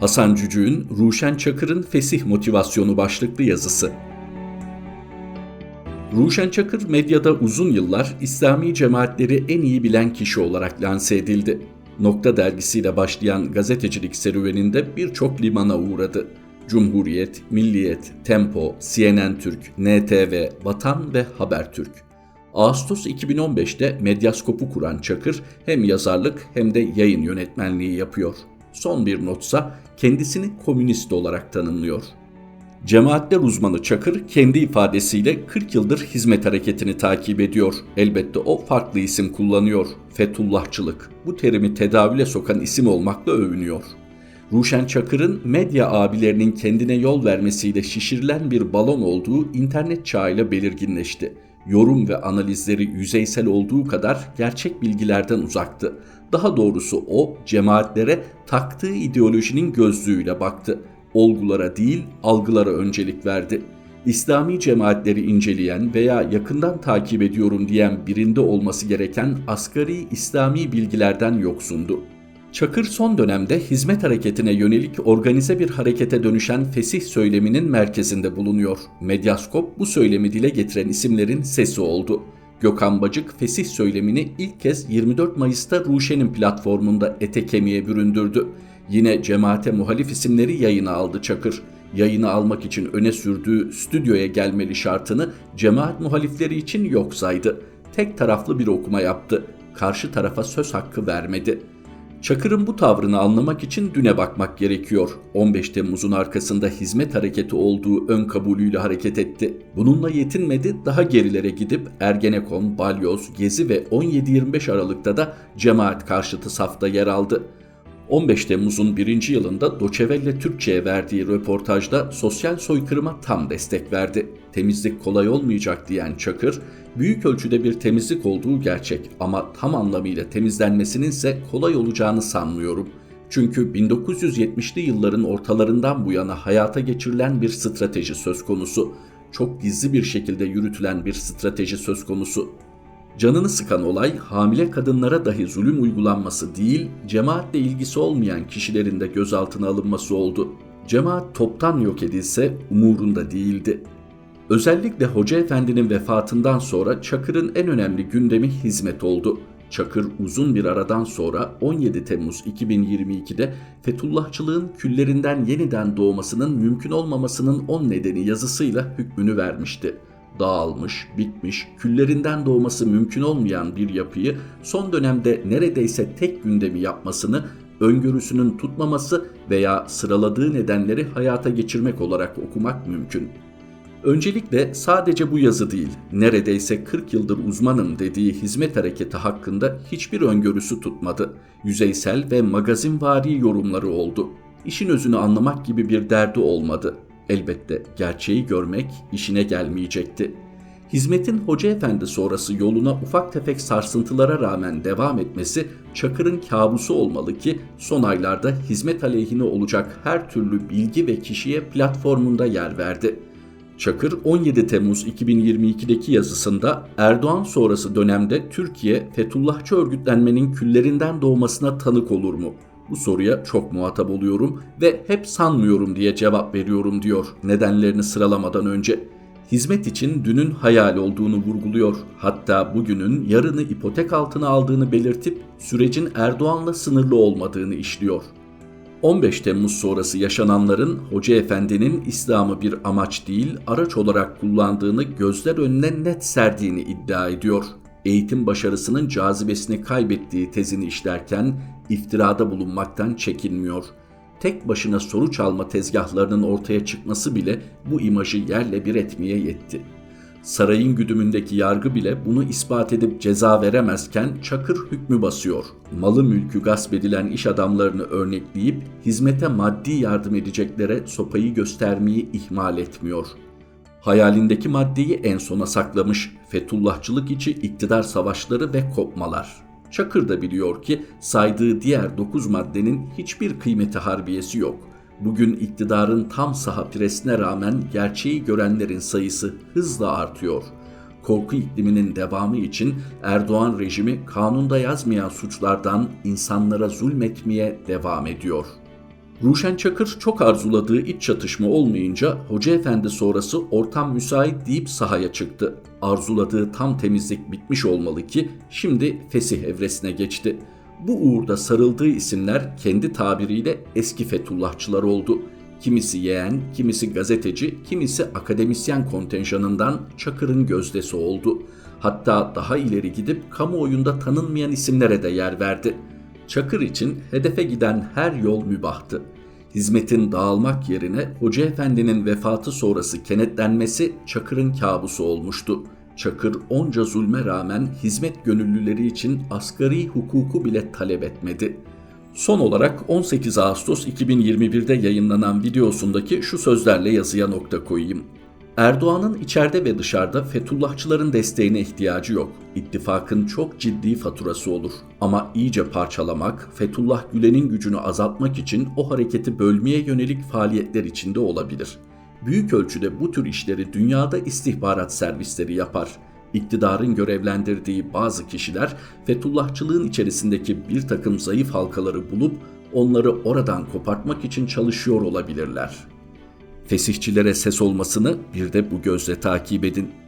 Hasan Cücü'nün Ruşen Çakır'ın Fesih Motivasyonu başlıklı yazısı. Ruşen Çakır medyada uzun yıllar İslami cemaatleri en iyi bilen kişi olarak lanse edildi. Nokta dergisiyle başlayan gazetecilik serüveninde birçok limana uğradı. Cumhuriyet, Milliyet, Tempo, CNN Türk, NTV, Vatan ve Habertürk. Ağustos 2015'te Medyaskop'u kuran Çakır hem yazarlık hem de yayın yönetmenliği yapıyor. Son bir notsa kendisini komünist olarak tanımlıyor. Cemaatler uzmanı Çakır kendi ifadesiyle 40 yıldır hizmet hareketini takip ediyor. Elbette o farklı isim kullanıyor. Fethullahçılık. Bu terimi tedavüle sokan isim olmakla övünüyor. Ruşen Çakır'ın medya abilerinin kendine yol vermesiyle şişirilen bir balon olduğu internet çağıyla belirginleşti. Yorum ve analizleri yüzeysel olduğu kadar gerçek bilgilerden uzaktı. Daha doğrusu o cemaatlere taktığı ideolojinin gözlüğüyle baktı. Olgulara değil algılara öncelik verdi. İslami cemaatleri inceleyen veya yakından takip ediyorum diyen birinde olması gereken asgari İslami bilgilerden yoksundu. Çakır son dönemde hizmet hareketine yönelik organize bir harekete dönüşen fesih söyleminin merkezinde bulunuyor. Medyaskop bu söylemi dile getiren isimlerin sesi oldu. Gökhan Bacık fesih söylemini ilk kez 24 Mayıs'ta Ruşen'in platformunda ete kemiğe büründürdü. Yine cemaate muhalif isimleri yayına aldı Çakır. Yayını almak için öne sürdüğü stüdyoya gelmeli şartını cemaat muhalifleri için yok saydı. Tek taraflı bir okuma yaptı. Karşı tarafa söz hakkı vermedi.'' Çakır'ın bu tavrını anlamak için düne bakmak gerekiyor. 15 Temmuz'un arkasında hizmet hareketi olduğu ön kabulüyle hareket etti. Bununla yetinmedi, daha gerilere gidip Ergenekon, Balyoz, Gezi ve 17-25 Aralık'ta da cemaat karşıtı safta yer aldı. 15 Temmuz'un birinci yılında Doçevelle Türkçe'ye verdiği röportajda sosyal soykırıma tam destek verdi. Temizlik kolay olmayacak diyen Çakır, büyük ölçüde bir temizlik olduğu gerçek ama tam anlamıyla temizlenmesinin ise kolay olacağını sanmıyorum. Çünkü 1970'li yılların ortalarından bu yana hayata geçirilen bir strateji söz konusu. Çok gizli bir şekilde yürütülen bir strateji söz konusu. Canını sıkan olay hamile kadınlara dahi zulüm uygulanması değil, cemaatle ilgisi olmayan kişilerin de gözaltına alınması oldu. Cemaat toptan yok edilse umurunda değildi. Özellikle Hoca Efendi'nin vefatından sonra Çakır'ın en önemli gündemi hizmet oldu. Çakır uzun bir aradan sonra 17 Temmuz 2022'de Fethullahçılığın küllerinden yeniden doğmasının mümkün olmamasının on nedeni yazısıyla hükmünü vermişti dağılmış, bitmiş, küllerinden doğması mümkün olmayan bir yapıyı son dönemde neredeyse tek gündemi yapmasını, öngörüsünün tutmaması veya sıraladığı nedenleri hayata geçirmek olarak okumak mümkün. Öncelikle sadece bu yazı değil, neredeyse 40 yıldır uzmanım dediği hizmet hareketi hakkında hiçbir öngörüsü tutmadı. Yüzeysel ve magazinvari yorumları oldu. İşin özünü anlamak gibi bir derdi olmadı. Elbette gerçeği görmek işine gelmeyecekti. Hizmetin Hoca Efendi sonrası yoluna ufak tefek sarsıntılara rağmen devam etmesi Çakır'ın kabusu olmalı ki son aylarda hizmet aleyhine olacak her türlü bilgi ve kişiye platformunda yer verdi. Çakır 17 Temmuz 2022'deki yazısında Erdoğan sonrası dönemde Türkiye Fethullahçı örgütlenmenin küllerinden doğmasına tanık olur mu? Bu soruya çok muhatap oluyorum ve hep sanmıyorum diye cevap veriyorum diyor nedenlerini sıralamadan önce. Hizmet için dünün hayal olduğunu vurguluyor. Hatta bugünün yarını ipotek altına aldığını belirtip sürecin Erdoğan'la sınırlı olmadığını işliyor. 15 Temmuz sonrası yaşananların Hoca Efendi'nin İslam'ı bir amaç değil araç olarak kullandığını gözler önüne net serdiğini iddia ediyor. Eğitim başarısının cazibesini kaybettiği tezini işlerken iftirada bulunmaktan çekinmiyor. Tek başına soru çalma tezgahlarının ortaya çıkması bile bu imajı yerle bir etmeye yetti. Sarayın güdümündeki yargı bile bunu ispat edip ceza veremezken Çakır hükmü basıyor. Malı mülkü gasp edilen iş adamlarını örnekleyip hizmete maddi yardım edeceklere sopayı göstermeyi ihmal etmiyor. Hayalindeki maddeyi en sona saklamış, Fethullahçılık içi iktidar savaşları ve kopmalar. Çakır da biliyor ki saydığı diğer 9 maddenin hiçbir kıymeti harbiyesi yok. Bugün iktidarın tam saha presine rağmen gerçeği görenlerin sayısı hızla artıyor. Korku ikliminin devamı için Erdoğan rejimi kanunda yazmayan suçlardan insanlara zulmetmeye devam ediyor.'' Ruşen Çakır çok arzuladığı iç çatışma olmayınca Hoca Efendi sonrası ortam müsait deyip sahaya çıktı. Arzuladığı tam temizlik bitmiş olmalı ki şimdi fesih evresine geçti. Bu uğurda sarıldığı isimler kendi tabiriyle eski Fethullahçılar oldu. Kimisi yeğen, kimisi gazeteci, kimisi akademisyen kontenjanından Çakır'ın gözdesi oldu. Hatta daha ileri gidip kamuoyunda tanınmayan isimlere de yer verdi. Çakır için hedefe giden her yol mübahtı. Hizmetin dağılmak yerine Hoca Efendi'nin vefatı sonrası kenetlenmesi Çakır'ın kabusu olmuştu. Çakır onca zulme rağmen hizmet gönüllüleri için asgari hukuku bile talep etmedi. Son olarak 18 Ağustos 2021'de yayınlanan videosundaki şu sözlerle yazıya nokta koyayım. Erdoğan'ın içeride ve dışarıda Fethullahçıların desteğine ihtiyacı yok. İttifakın çok ciddi faturası olur. Ama iyice parçalamak, Fethullah Gülen'in gücünü azaltmak için o hareketi bölmeye yönelik faaliyetler içinde olabilir. Büyük ölçüde bu tür işleri dünyada istihbarat servisleri yapar. İktidarın görevlendirdiği bazı kişiler Fethullahçılığın içerisindeki bir takım zayıf halkaları bulup onları oradan kopartmak için çalışıyor olabilirler. Fesihçilere ses olmasını bir de bu gözle takip edin.